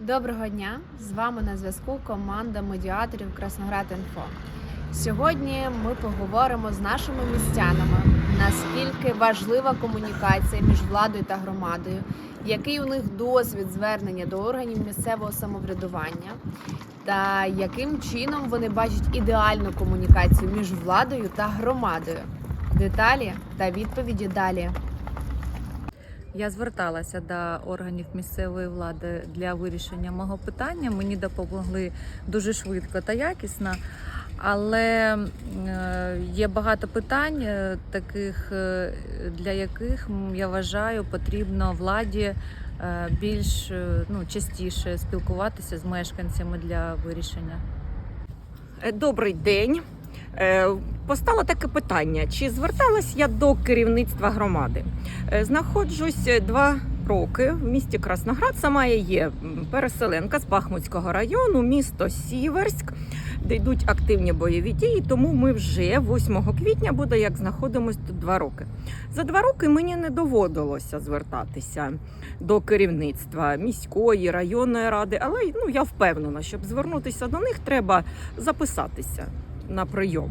Доброго дня! З вами на зв'язку команда медіаторів Красноград Інфо. Сьогодні ми поговоримо з нашими містянами, наскільки важлива комунікація між владою та громадою, який у них досвід звернення до органів місцевого самоврядування, та яким чином вони бачать ідеальну комунікацію між владою та громадою. Деталі та відповіді далі. Я зверталася до органів місцевої влади для вирішення мого питання. Мені допомогли дуже швидко та якісно. Але е, є багато питань, е, таких е, для яких я вважаю потрібно владі більш ну, частіше спілкуватися з мешканцями для вирішення. Добрий день. Е, Постало таке питання: чи зверталась я до керівництва громади? Е, Знаходжусь два роки в місті Красноград. Сама я є переселенка з Бахмутського району, місто Сіверськ, де йдуть активні бойові дії. Тому ми вже 8 квітня буде як знаходимось тут два роки. За два роки мені не доводилося звертатися до керівництва міської районної ради, але ну я впевнена, щоб звернутися до них, треба записатися на прийом.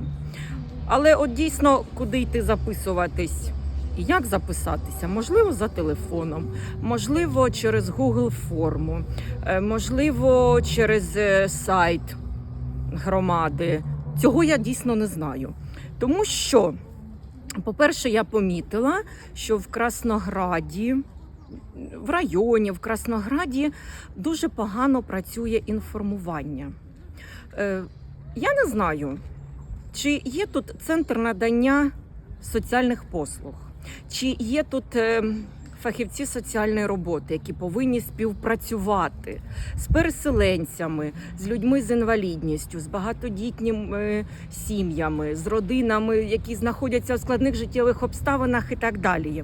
Але от дійсно, куди йти записуватись? і Як записатися? Можливо, за телефоном, можливо, через Google форму, е, можливо, через е, сайт громади. Цього я дійсно не знаю. Тому що, по-перше, я помітила, що в Краснограді, в районі, в Краснограді дуже погано працює інформування. Е, Я не знаю, чи є тут центр надання соціальних послуг, чи є тут е, фахівці соціальної роботи, які повинні співпрацювати з переселенцями, з людьми з інвалідністю, з багатодітніми сім'ями, з родинами, які знаходяться у складних життєвих обставинах і так далі.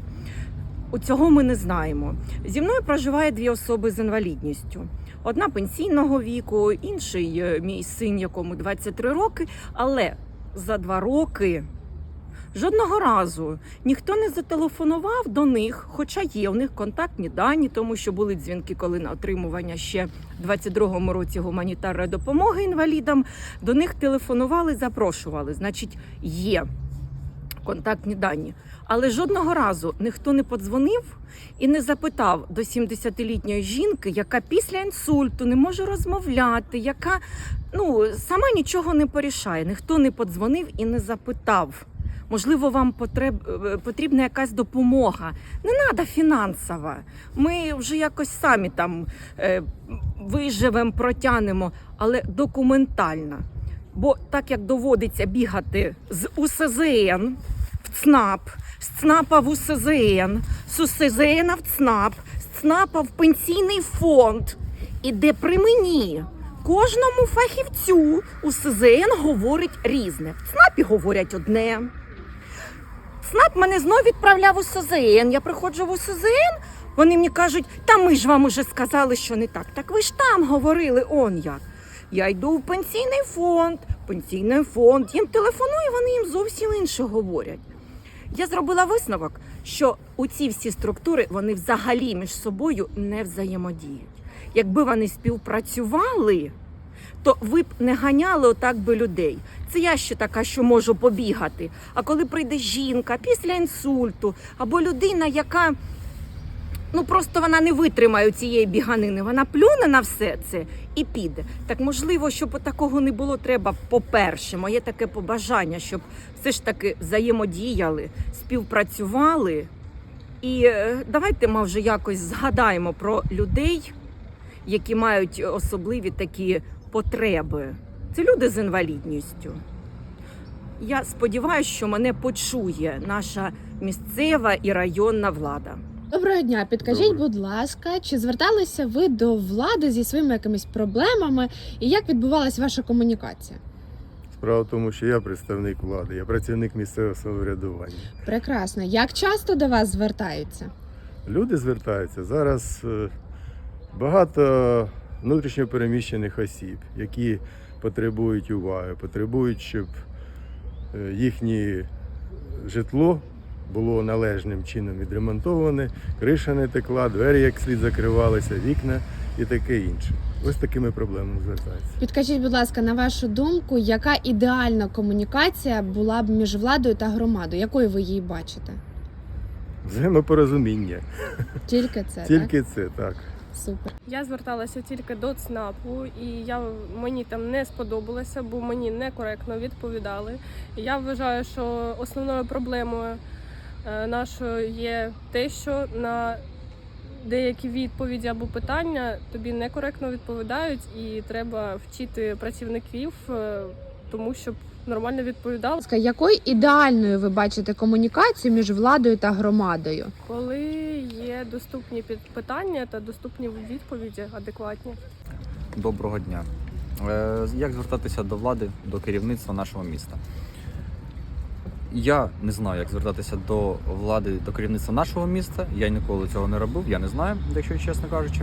У цього ми не знаємо. Зі мною проживає дві особи з інвалідністю. Одна пенсійного віку, інший е, мій син, якому 23 роки. Але за два роки жодного разу ніхто не зателефонував до них, хоча є у них контактні дані, тому що були дзвінки, коли на отримування ще в 22-му році гуманітарної допомоги інвалідам. До них телефонували, запрошували. Значить, є контактні дані. Але жодного разу ніхто не подзвонив і не запитав до 70-літньої жінки, яка після інсульту не може розмовляти, яка ну сама нічого не порішає. Ніхто не подзвонив і не запитав. Можливо, вам е, потрібна якась допомога. Не треба фінансова. Ми вже якось самі там е, виживемо, протягнемо, але документальна. Бо так як доводиться бігати з УСЗН ЦНАП, з ЦНАПа в УСЗН, з УСЗН в ЦНАП, з ЦНАПа в пенсійний фонд. І де при мені кожному фахівцю УСЗН говорить різне. В ЦНАПі говорять одне. ЦНАП мене знов відправляв у СЗН. Я приходжу в УСЗН, вони мені кажуть, та ми ж вам уже сказали, що не так. Так ви ж там говорили, он як. Я йду в пенсійний фонд, пенсійний фонд, їм телефоную, вони їм зовсім інше говорять. Я зробила висновок, що у ці всі структури вони взагалі між собою не взаємодіють. Якби вони співпрацювали, то ви б не ганяли отак би людей. Це я ще така, що можу побігати. А коли прийде жінка після інсульту, або людина, яка ну просто вона не витримає цієї біганини, вона плюне на все це і піде. Так можливо, щоб такого не було, треба, по-перше, моє таке побажання, щоб все ж таки взаємодіяли, співпрацювали. І е, давайте ми вже якось згадаємо про людей, які мають особливі такі потреби. Це люди з інвалідністю. Я сподіваюся, що мене почує наша місцева і районна влада. Доброго дня, підкажіть, Доброго. будь ласка, чи зверталися ви до влади зі своїми якимись проблемами, і як відбувалася ваша комунікація? Справа в тому, що я представник влади, я працівник місцевого самоврядування. Прекрасно. Як часто до вас звертаються? Люди звертаються зараз е, багато внутрішньопереміщених осіб, які потребують уваги, потребують, щоб е, їхнє житло було належним чином відремонтоване, криша не текла, двері як слід закривалися, вікна і таке інше. Ось такими проблемами звертаються. Підкажіть, будь ласка, на вашу думку, яка ідеальна комунікація була б між владою та громадою? Якою ви її бачите? Взаємопорозуміння. Тільки це так? Тільки це так. супер. Я зверталася тільки до ЦНАПу, і я мені там не сподобалося, бо мені некоректно відповідали. Я вважаю, що основною проблемою нашою є те, що на деякі відповіді або питання тобі некоректно відповідають, і треба вчити працівників, е, тому щоб нормально відповідали. Якою ідеальною ви бачите комунікацію між владою та громадою? Коли є доступні питання та доступні відповіді адекватні. Доброго дня. Е, Як звертатися до влади, до керівництва нашого міста? Я не знаю, як звертатися до влади, до керівництва нашого міста. Я ніколи цього не робив, я не знаю, якщо чесно кажучи.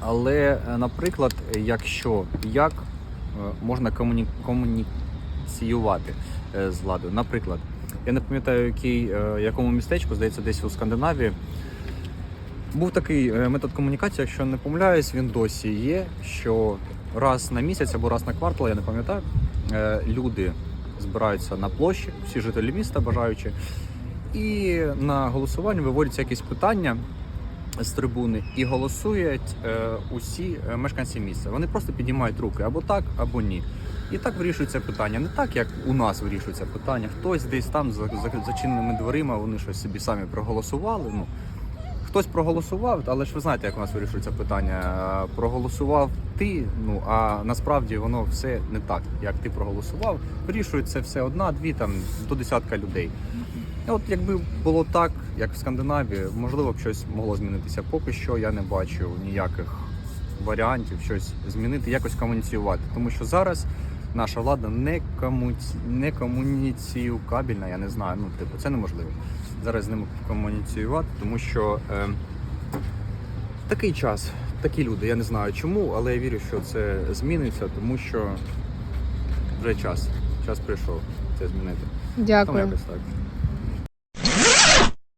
Але, е, наприклад, якщо як е, можна комуні... комуніціювати е, з владою. Наприклад, я не пам'ятаю, який, якому містечку, здається, десь у Скандинавії. Був такий метод комунікації, якщо не помиляюсь, він досі є. Що раз на місяць або раз на квартал, я не пам'ятаю, люди збираються на площі, всі жителі міста бажаючи, і на голосування виводяться якісь питання з трибуни і голосують е, усі е, мешканці міста. Вони просто піднімають руки або так, або ні. І так вирішується питання. Не так, як у нас вирішується питання. Хтось десь там за, зачиненими дверима, вони щось собі самі проголосували. Ну, Хтось проголосував, але ж ви знаєте, як у нас вирішується питання. Е, Проголосував ти, ну а насправді воно все не так, як ти проголосував. Вирішується все одна, дві там до десятка людей. От якби було так, як в Скандинавії, можливо б щось могло змінитися. Поки що я не бачу ніяких варіантів щось змінити, якось комуніціювати. Тому що зараз наша влада не комуці... не комуніціюкабельна, я не знаю. Ну, типу, це неможливо зараз з ними комуніціювати, тому що е, такий час, такі люди. Я не знаю чому, але я вірю, що це зміниться, тому що вже час. Час прийшов це змінити. Дякую. якось так.